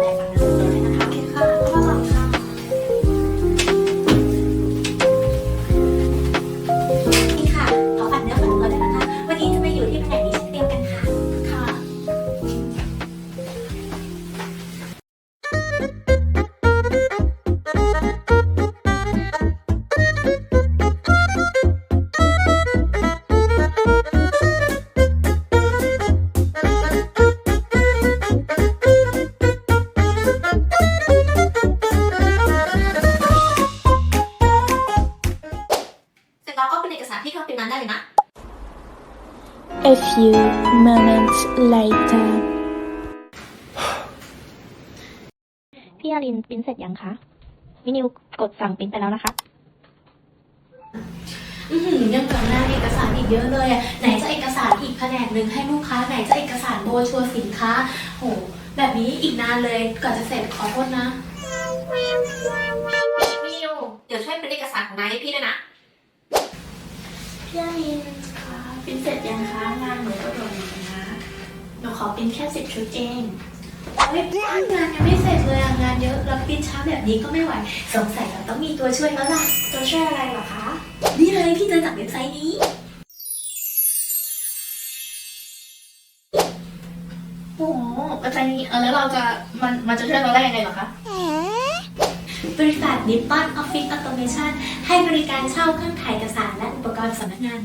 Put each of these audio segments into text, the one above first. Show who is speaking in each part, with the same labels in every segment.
Speaker 1: 来吧。 ษาที่เข้าเป็นนั้นได้เลยนะ
Speaker 2: A few moments later.
Speaker 3: พี่อารินปริ้นเสร็จยังคะวินิวกดสั่งปริ้นไปแล้วนะคะ
Speaker 1: อือหือยังเหลืองานเอกสารอีกเยอะเลยอะไหนจะเอกสารอีกแผนกหนึ่งให้ลูกค้า ไหนจะเอกสารโบรชัวร์สินค้า โห แบบนี้อีกนานเลยก่อนจะเสร็จขอโทษนะมิวเดี๋ยวช่วยเป็นเอกสารของนายให้พี่ด้วยนะ
Speaker 4: พี่อารินคะปริ้นเสร็จยังคะงานหนูก็โดนเหมือนกันนะหนูขอปริ้นแค่สิบชุดเอง
Speaker 1: โอ๊ยงานยังไม่เสร็จเลยอะงานเยอะแล้วปิ้นช้าแบบนี้ก็ไม่ไหวสงสัยเราต้องมีตัวช่วยแล้วล่ะ
Speaker 4: ตัวช่วยอะไรเหรอคะ
Speaker 1: นี่เลยพี่เจอจากเว็บไซต์นี้
Speaker 4: โอ้โหอาจารย์นี้เออแล้วเราจะมันมันจะช่วยเราได้ยังไงเหรอคะ
Speaker 1: บริษัทนิปปอนออฟฟิศออโตเมชันให้บริการเช่าเครื่องถ่ายเอกสารและอุปกรณ์สำนักงาน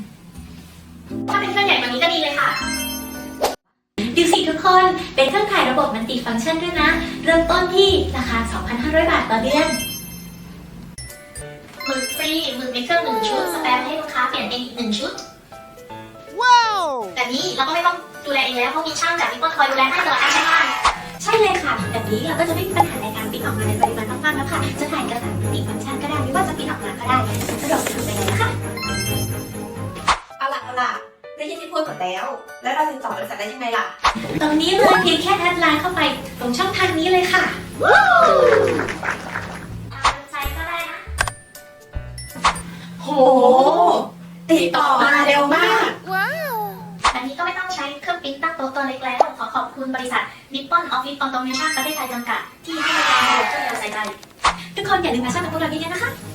Speaker 4: ถ้าเป็นเครื่องใหญ่แบบนี้ก็ดีเลยค่ะ
Speaker 1: ดูสิทุกคน เป็นเครื่องถ่ายระบบมัลติฟังก์ชันด้วยนะ เริ่มต้นที่ราคา 2,500 บาทต่อเดือน
Speaker 4: มือฟรีมือมีเครื่องหนึ่งชุด สแปมให้ลูกค้าเปลี่ยนเองอีกหนึ่งชุดแต่นี้เราก็ไม่ต้องดูแลเองแล้วเพราะมีช่างจากนิปปอนคอยดูแลให้ตลอดการใช้งาน
Speaker 1: ใช่เลยค่ะแบบนี้เราก็จะไม่มีปัญหาในการปริ้นออกมาในปริมาณมากๆแล้วค่ะ จะถ่ายเอกสารมัลติฟังก์ชันก็ได้ไม่ว่าจะปริ้นออกมาก็ได้สะดวกสะดวกไปเลยนะคะ
Speaker 5: เอาล่ะเอาล่ะได้ยินที่พูดหมดแล้ว แล้วเราติดต่อบริษัทได้ยังไงล่ะ
Speaker 1: ตรงนี้เลยเพียงแค่แอดไลน์เข้าไป ตรงช่องทางนี้เลยค่ะ
Speaker 4: ใช้ก็ได้นะ
Speaker 5: โห ติดต่อมาเร็วมาก
Speaker 4: อันนี้ก็ไม่ต้องใช้เครื่องปริ้นตั้งโต๊ะตัวเล็กแล้ว ขอขอบคุณบริษัทนิปปอนออฟฟิศออโตเมชันประเทศไทยจำกัดที่
Speaker 1: คนอย่าลืมมาชอบกับพวกเราเยอะๆนะคะ